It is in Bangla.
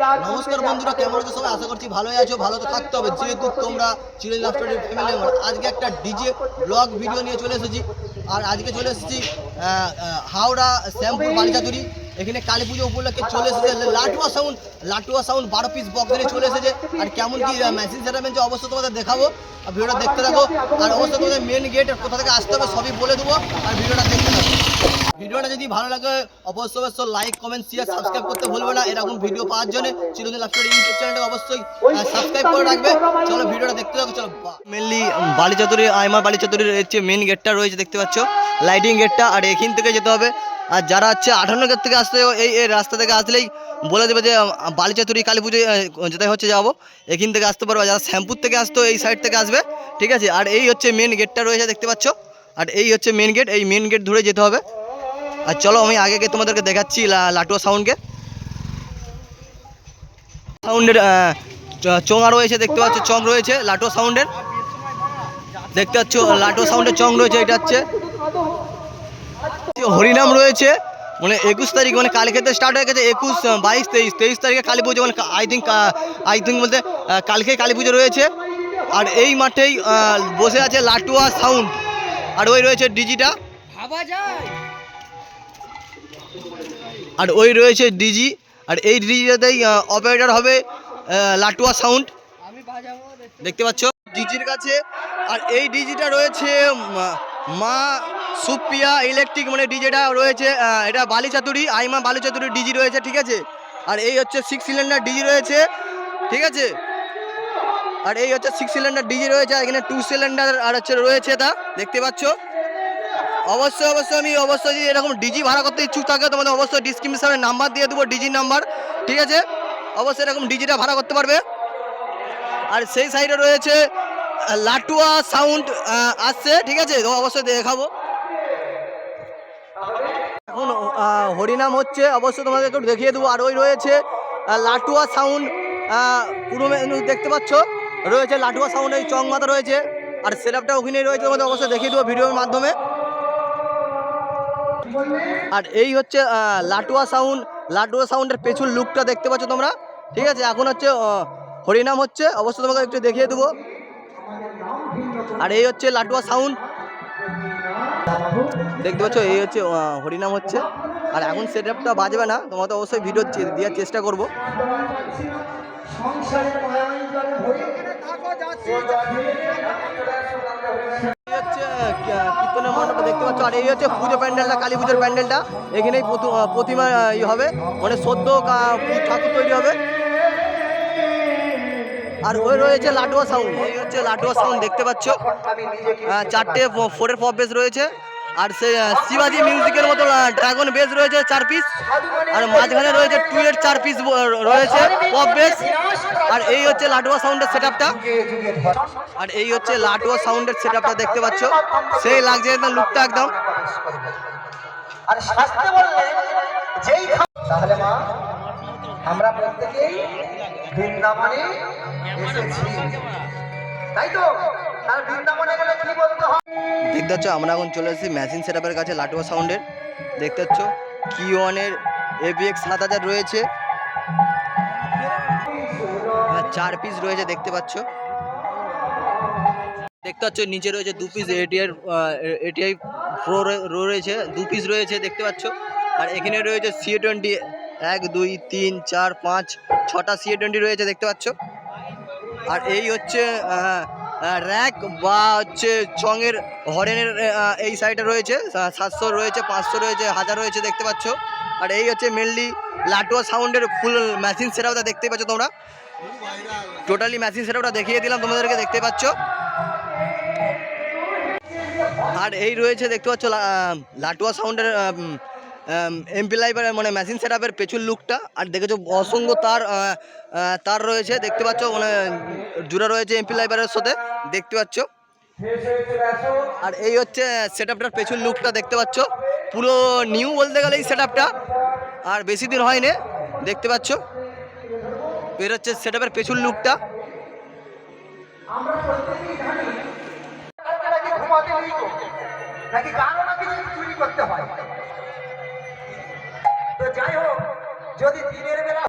নমস্কার বন্ধুরা কেমন আছো সবাই? আশা করছি ভালোই আছো ভালো তো থাকতে হবে। যেহেতু তোমরা children love story family member আজকে একটা ডিজে ব্লগ ভিডিও নিয়ে চলে এসেছি। আর আজকে চলে এসেছি হাওড়া শ্যামপুর বালিচাতুরি এখানে কালী পুজো উপলক্ষে চলে এসেছে লাটুয়া সাউন্ড লাটুয়া সাউন্ড বারো পিস বক্স নিয়ে চলে এসেছে। আর কেমন কি মেশিন সেটা যে অবশ্যই তোমাদের দেখাবো। আর ভিডিওটা দেখতে থাকো। আর অবশ্যই তোমাদের মেন গেট কোথা থেকে আসতে হবে সবই বলে দেবো। আর ভিডিওটা দেখতে থাকো। ভিডিওটা যদি ভালো লাগে, অবশ্যই অবশ্যই লাইক কমেন্ট শেয়ার সাবস্ক্রাইব করতে ভুলবে না। এরকম ভিডিও পাওয়ার জন্য চিরদিন লাভ ইউটিউব চ্যানেলটা অবশ্যই সাবস্ক্রাইব করে রাখবে। চলো ভিডিওটা দেখতে থাকো, চলো মেনলি বালিচাতুরি আইমা বালিচাতুরির হচ্ছে মেন গেটটা রয়েছে, দেখতে পাচ্ছ? লাইটিং গেটটা আর এখান থেকে যেতে হবে। আর যারা হচ্ছে আঠান্ন গেট থেকে আসতে এই এই রাস্তা থেকে আসলেই বলে দেবে যে বালিচাতুরি কালী পুজো যেটাই হচ্ছে, যাব। এখান থেকে আসতে পারবে। যারা শ্যামপুর থেকে আসতো এই সাইড থেকে আসবে, ঠিক আছে? আর এই হচ্ছে মেন গেটটা রয়েছে, দেখতে পাচ্ছ? আর এই হচ্ছে মেন গেট এই মেন গেট ধরে যেতে হবে। আর চলো আমি আগে গিয়ে তোমাদেরকে দেখাচ্ছি লাটুয়া সাউন্ডকে সাউন্ডের চোঙা রয়েছে দেখতে পাচ্ছ চং রয়েছে লাটুয়া সাউন্ডের দেখতে পাচ্ছ লাটুয়া সাউন্ডের চং রয়েছে এটা হচ্ছে। হরিনাম রয়েছে মানে একুশ তারিখ মানে কালী ক্ষেত্রে স্টার্ট হয়ে গেছে একুশ বাইশ তেইশ তেইশ তারিখে কালী পুজো মানে আই থিঙ্ক আই থিঙ্ক বলতে কালকে কালী পুজো রয়েছে। আর এই মাঠেই বসে আছে লাটুয়া সাউন্ড আর ওই রয়েছে ডিজিটা ভাবা যায়। আর ওই রয়েছে ডিজি আর এই ডিজিটাতেই অপারেটর হবে লাটুয়া সাউন্ড দেখতে পাচ্ছ? ডিজির কাছে, আর এই ডিজিটা রয়েছে মা- সুপ্রিয়া ইলেকট্রিক মানে ডিজেটা রয়েছে এটা বালিচাতুরি, আইমা বালিচাতুরি ডিজি রয়েছে, ঠিক আছে? আর এই হচ্ছে সিক্স সিলিন্ডার ডিজি রয়েছে, ঠিক আছে? আর এই হচ্ছে সিক্স সিলিন্ডার ডিজি রয়েছে এখানে টু সিলিন্ডার আর হচ্ছে রয়েছে তা দেখতে পাচ্ছ? অবশ্যই অবশ্যই আমি, অবশ্যই যদি এরকম ডিজি ভাড়া করতে ইচ্ছুক থাকে, তোমাদের অবশ্যই ডিসক্রিপশনে নাম্বার দিয়ে দেবো ডিজি নাম্বার ঠিক আছে? অবশ্যই এরকম ডিজিটা ভাড়া করতে পারবে। আর সেই সাইডে রয়েছে লাটুয়া সাউন্ড আসছে, ঠিক আছে? তো অবশ্যই দেখাবো। এখন হরিনাম হচ্ছে, অবশ্যই তোমাদের একটু দেখিয়ে দেবো। আর ওই রয়েছে লাটুয়া সাউন্ড পুরো দেখতে পাচ্ছ? রয়েছে লাটুয়া সাউন্ড এই চং মাথা রয়েছে। আর সেটআপটা ওখানেই রয়েছে, তোমাদের অবশ্যই দেখিয়ে দেবো ভিডিওর মাধ্যমে। আর এই হচ্ছে লাটুয়া সাউন্ড লাটুয়া সাউন্ডের পেছন লুকটা দেখতে পাচ্ছ তোমরা? ঠিক আছে, এখন হচ্ছে হরিনাম হচ্ছে, অবশ্যই তোমাকে একটু দেখিয়ে দেবো। আর এই হচ্ছে লাটুয়া সাউন্ড দেখতে পাচ্ছ, এই হচ্ছে হরিনাম হচ্ছে। আর এখন সেটআপটা বাজবে না, তোমাকে অবশ্যই ভিডিও দেওয়ার চেষ্টা করব। হচ্ছে কীর্তনের মণ্ডপটা দেখতে পাচ্ছ। আর এই হচ্ছে পুজো প্যান্ডেলটা, কালী পুজোর প্যান্ডেলটা। এখানেই প্রতি- প্রতিমা ই হবে। মানে সদ্য ঠাকুর তৈরি হবে। আর ওই রয়েছে লাটুয়া সাউন্ড এই হচ্ছে লাটুয়া সাউন্ড দেখতে পাচ্ছ। চারটে ফোরের পপ বেস রয়েছে। আর সে শিবাজি মিউজিকের মতো ড্রাগন বেস রয়েছে চার পিস আর মাঝখানে রয়েছে টুয়ের চার পিস রয়েছে পপ বেস আর এই হচ্ছে লাটুয়া সাউন্ডের সেটআপটা আর এই হচ্ছে লাটুয়া সাউন্ডের সেটআপটা দেখতে পাচ্ছ। সেই লাগছে একদম লুকটা একদম। আমরা প্রত্যেকেই বৃন্দাবনে এসেছি। তাই তো? তার বৃন্দাবনে দেখতে পাচ্ছ, আমরা এখন চলে এসেছি মেশিন সেটআপের কাছে, লাটুয়া সাউন্ডের দেখতে পাচ্ছ কি ওয়ানের এবিএক্স সাত হাজার রয়েছে। চার পিস রয়েছে, দেখতে পাচ্ছ। দেখতে পাচ্ছ, নিচে রয়েছে দু পিস এটিআই এটিআই প্রো রয়েছে, দু পিস রয়েছে, দেখতে পাচ্ছ। আর এখানে রয়েছে সি টোয়েন্টি এক, দুই, তিন, চার, পাঁচ, ছটা সি টোয়েন্টি রয়েছে, দেখতে পাচ্ছ। আর এই হচ্ছে র্যাক বা হচ্ছে চঙের হরেনের এই সাইডে রয়েছে সাতশো রয়েছে, পাঁচশো রয়েছে, হাজার রয়েছে দেখতে পাচ্ছ। আর এই হচ্ছে মেনলি লাটুয়া সাউন্ডের ফুল মেশিন সেটআপটা দেখতেই পাচ্ছ তোমরা। টোটালি মেশিন সেটআপটা দেখিয়ে দিলাম তোমাদেরকে, দেখতে পাচ্ছ। আর এই রয়েছে, দেখতে পাচ্ছ লাটুয়া সাউন্ডের এমপি লাইভের মানে মেশিন সেটআপের পেছন লুকটা আর দেখেছ, অসংখ্য তার তার রয়েছে। দেখতে পাচ্ছ মানে জুড়ে রয়েছে এমপি লাইভারের সাথে। দেখতে পাচ্ছ। আর এই হচ্ছে সেটআপটার পেছন লুকটা দেখতে পাচ্ছ। পুরো নিউ বলতে গেলে এই সেটআপটা আর বেশি দিন হয়নি, দেখতে পাচ্ছ। বের হচ্ছে সেটআপের পেছন লুকটা নাকি ঘুমাতে নেই গো? নাকি কারও নাকি চুরি করতে হয়? যদি দিনের বেলা